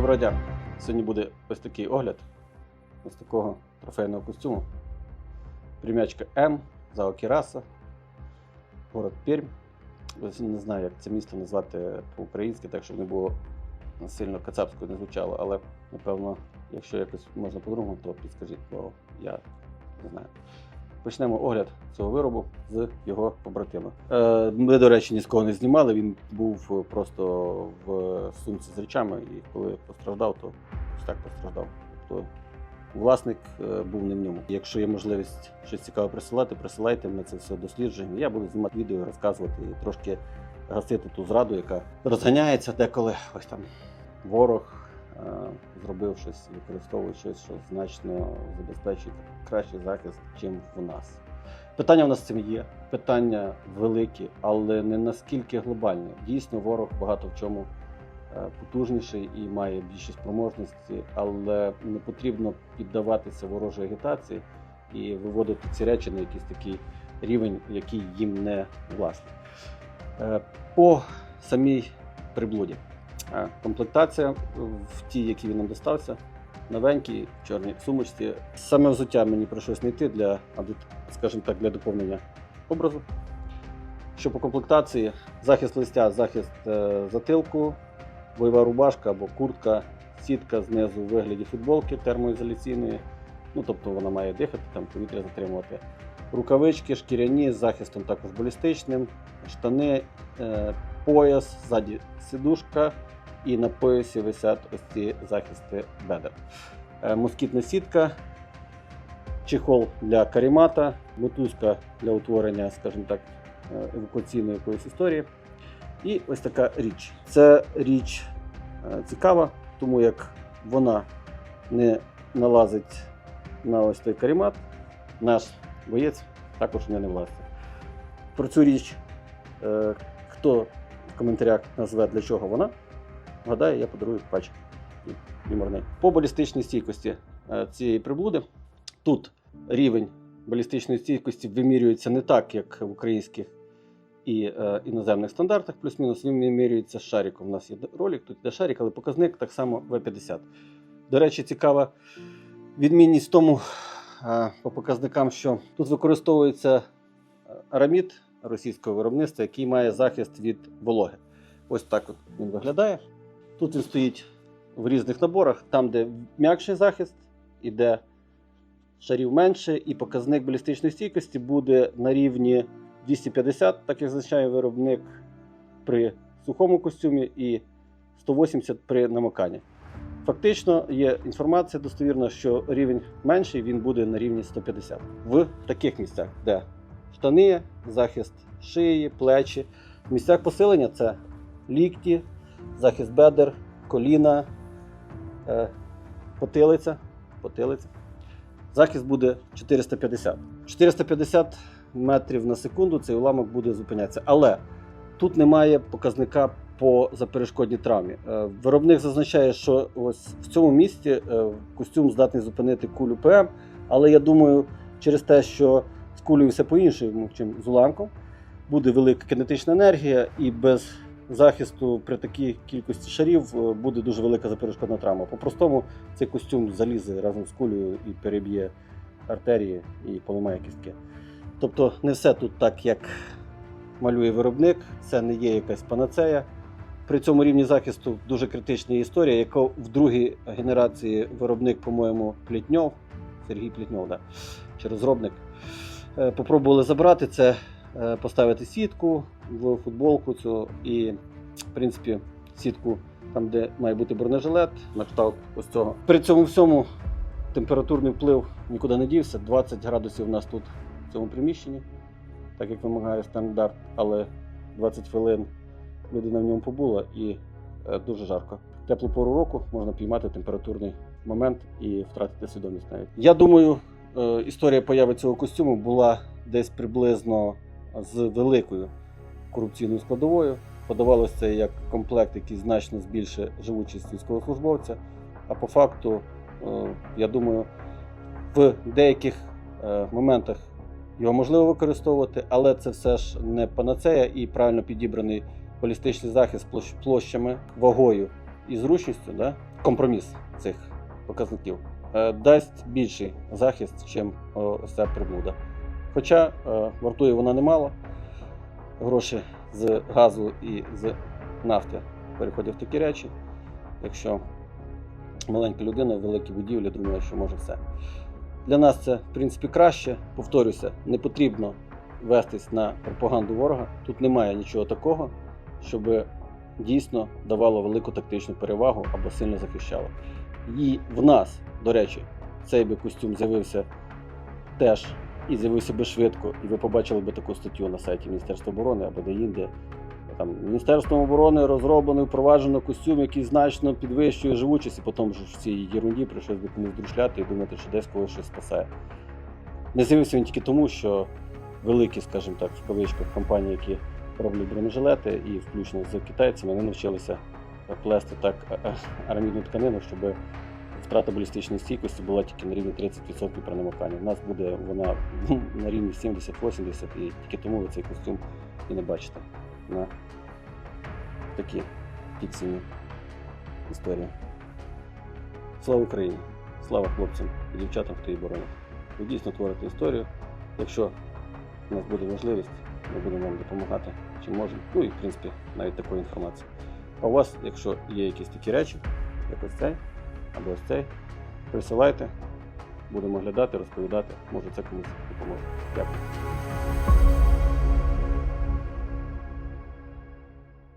Доброго дня! Сьогодні буде ось такий огляд ось такого трофейного костюму. Примячка М, ЗАО Кіраса, город Пермь. Не знаю, як це місто назвати по-українськи, так щоб не було сильно кацапською не звучало, але напевно, якщо якось можна по-другому, то підскажіть, бо я не знаю. Почнемо огляд цього виробу з його побратима. Е, Ми, до речі, ні з кого не знімали. Він був просто в сумці з речами, і коли постраждав, то ось так постраждав. Тобто власник е, був не в ньому. Якщо є можливість щось цікаве присилати, присилайте, ми це все досліджуємо. Я буду знімати відео, розказувати і трошки гасити ту зраду, яка розганяється деколи. Ось там ворог зробив щось, використовує щось, що значно забезпечує кращий захист, чим в нас. Питання в нас цим є. Питання великі, але не наскільки глобальні. Дійсно, ворог багато в чому е, потужніший і має більше спроможності, але не потрібно піддаватися ворожій агітації і виводити ці речі на якийсь такий рівень, який їм не власний. Е, По самій приблуді. Е, Комплектація в тій, якій він нам достався, новенькій, в чорній сумочці. Саме взуття мені прийшлось знайти для, скажімо так, для доповнення образу. Що по комплектації, захист листя, захист е, затилку, бойова рубашка або куртка, сітка знизу у вигляді футболки термоізоляційної. Ну, тобто вона має дихати, там повітря затримувати. Рукавички шкіряні з захистом також балістичним, штани, е, пояс, ззаді сидушка, і на поясі висять ось ці захисти бедер. Е, Москітна сітка, чехол для карімата, мотузка для утворення, скажімо так, е, евакуаційної якоїсь історії. І ось така річ. Це річ е, цікава, тому як вона не налазить на ось той карімат. Наш боєць також не влазить. Про цю річ, хто в коментарях назве для чого вона, Гадаю, я подарую патч юморний. По балістичній стійкості е, цієї приблуди. Тут рівень балістичної стійкості вимірюється не так, як в українських і е, іноземних стандартах, плюс-мінус, він вимірюється шариком. У нас є ролик, тут йде шарик, але показник так само В50. До речі, цікава відмінність тому е, по показникам, що тут використовується е, арамід російського виробництва, який має захист від вологи. Ось так от він виглядає. Тут він стоїть в різних наборах, там, де м'якший захист, і де шарів менше, і показник балістичної стійкості буде на рівні 250, так як зазначає виробник при сухому костюмі, і 180 при намоканні. Фактично є інформація достовірна, що рівень менший він буде на рівні 150 в таких місцях, де штани, захист шиї, плечі. В місцях посилення це лікті, захист бедер, коліна, е, потилиця, потилиця. Захист буде 450. 450 метрів на секунду цей уламок буде зупинятися. Але тут немає показника по заперешкодній травмі. Е, Виробник зазначає, що ось в цьому місці е, костюм здатний зупинити кулю ПМ, але я думаю, через те, що з кулею все по-іншому, ніж з уламком, буде велика кинетична енергія і без захисту при такій кількості шарів е, буде дуже велика заперешкодна травма. По-простому цей костюм залізе разом з кулею і переб'є артерії і поламає кістки. Тобто не все тут так, як малює виробник, це не є якась панацея. При цьому рівні захисту дуже критична історія, яка в другій генерації виробник, по-моєму, Плітньов, Сергій Плітньов, да, чи розробник, е, попробували забрати це, поставити сітку в футболку цю і, в принципі, сітку там, де має бути бронежилет, на кшталт ось цього. При цьому всьому температурний вплив нікуди не дівся. 20 градусів у нас тут в цьому приміщенні, так як вимагає стандарт, але 20 хвилин людина в ньому побула і е, дуже жарко. Теплу пору року можна піймати температурний момент і втратити свідомість навіть. Я думаю, е, історія появи цього костюму була десь приблизно з великою корупційною складовою. Подавалося це як комплект, який значно збільшує живучість військовослужбовця. А по факту, е, я думаю, в деяких е, моментах його можливо використовувати, але це все ж не панацея і правильно підібраний балістичний захист площами, вагою і зручністю, да, компроміс цих показників. Е, Дасть більший захист, ніж ось ця приблуда. Хоча е, вартує вона немало. Гроші з газу і з нафти переходять в такі речі. Якщо маленька людина в великій будівлі думає, що може все. Для нас це, в принципі, краще. Повторюся, не потрібно вестись на пропаганду ворога. Тут немає нічого такого, щоб дійсно давало велику тактичну перевагу або сильно захищало. І в нас, до речі, цей би костюм з'явився теж і з'явився би швидко, і ви побачили би таку статтю на сайті Міністерства оборони або де-інде. Там Міністерством оборони розроблено і впроваджено костюм, який значно підвищує живучість, і потім ж в цій єрунді прийшлось би комусь друшляти і думати, що десь когось щось спасає. Не з'явився він тільки тому, що великі, скажімо так, в кавичках компанії, які роблять бронежилети, і включно з китайцями, вони навчилися плести так е, е, тканину, щоб втрата балістичної стійкості була тільки на рівні 30% при намоканні. У нас буде вона ну, на рівні 70-80, і тільки тому ви цей костюм і не бачите на такі фікційні історії. Слава Україні! Слава хлопцям і дівчатам, хто її боронить. Ви дійсно творите історію. Якщо у нас буде можливість, ми будемо вам допомагати, чи можемо. Ну і в принципі навіть такої інформації. А у вас, якщо є якісь такі речі, як ось цей або ось цей, присилайте, будемо глядати, розповідати, може це комусь допоможе. Дякую.